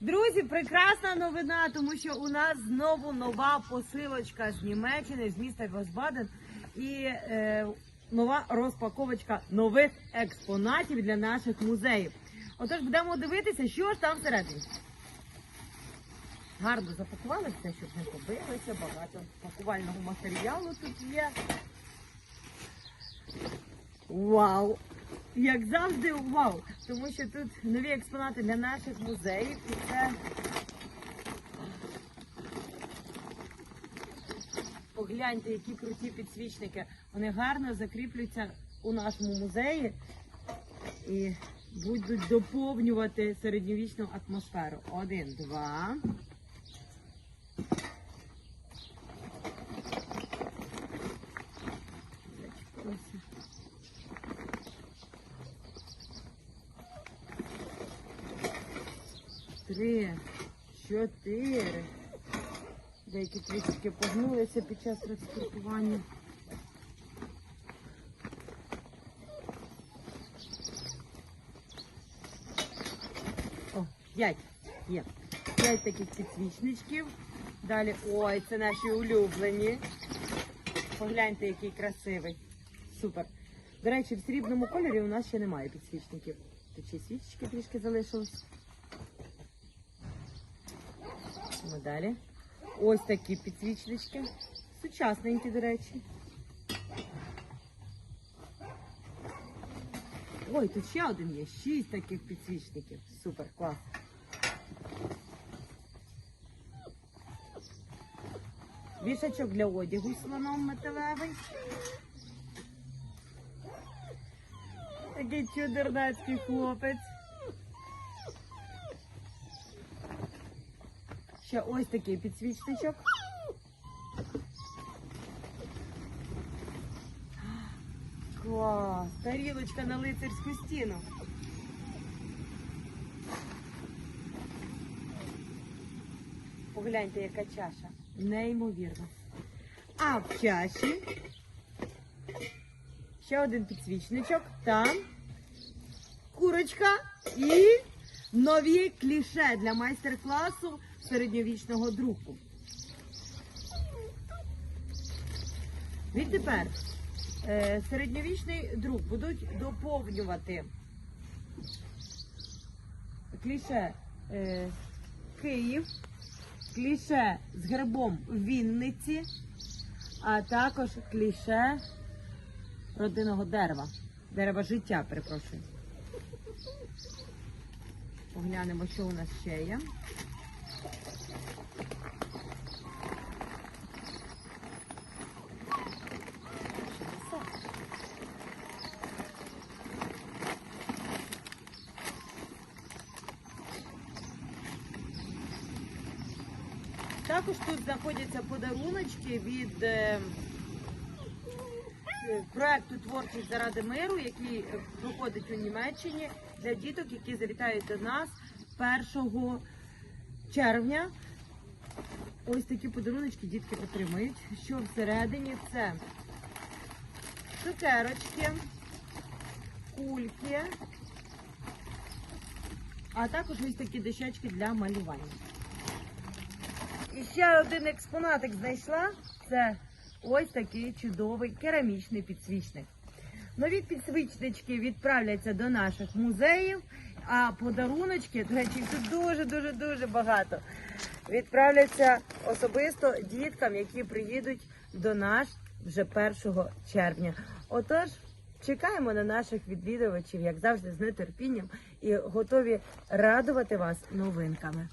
Друзі, прекрасна новина, тому що у нас знову нова посилочка з Німеччини, з міста Восбаден і е, нова розпаковочка нових експонатів для наших музеїв. Отож, будемо дивитися, що ж там всередині. Гарно запакували все, щоб не побилося, багато пакувального матеріалу тут є. Вау! Як завжди, вау! Тому що тут нові експонати для наших музеїв і це. Погляньте, які круті підсвічники. Вони гарно закріплюються у нашому музеї і будуть доповнювати середньовічну атмосферу. Один, два. Три, чотири. Деякі трішки погнулися під час транспортування. О, п'ять. Є. П'ять таких підсвічничків. Далі, ой, це наші улюблені. Погляньте, який красивий. Супер. До речі, в срібному кольорі у нас ще немає підсвічників. Тут ще свічечки трішки залишились. Ми далі. Ось такі підсвічнички. Сучасненькі, до речі. Ой, тут ще один є. Шість таких підсвічників. Супер, клас. Вішачок для одягу слоном металевий. Такий чудернацький хлопець. Ще ось такий підсвічничок. Клас! Тарілочка на лицарську стіну. Погляньте, яка чаша. Неймовірно. А в чаші ще один підсвічничок. Там курочка і нові кліше для майстер-класу середньовічного друку. Відтепер е, середньовічний друк будуть доповнювати кліше е, Київ, кліше з гербом Вінниці, а також кліше родинного дерева, дерева життя, перепрошую. Поглянемо, що у нас ще є. Також тут знаходяться подаруночки від е, е, проекту Творчість заради миру, який проходить у Німеччині для діток, які завітають до нас 1 червня. Ось такі подаруночки дітки отримають. Що всередині це цукерочки, кульки, а також ось такі дощечки для малювання. І ще один експонатик знайшла. Це ось такий чудовий керамічний підсвічник. Нові підсвічнички відправляться до наших музеїв, а подаруночки, до речі, це дуже-дуже дуже багато. Відправляться особисто діткам, які приїдуть до нас вже 1 червня. Отож, чекаємо на наших відвідувачів, як завжди, з нетерпінням і готові радувати вас новинками.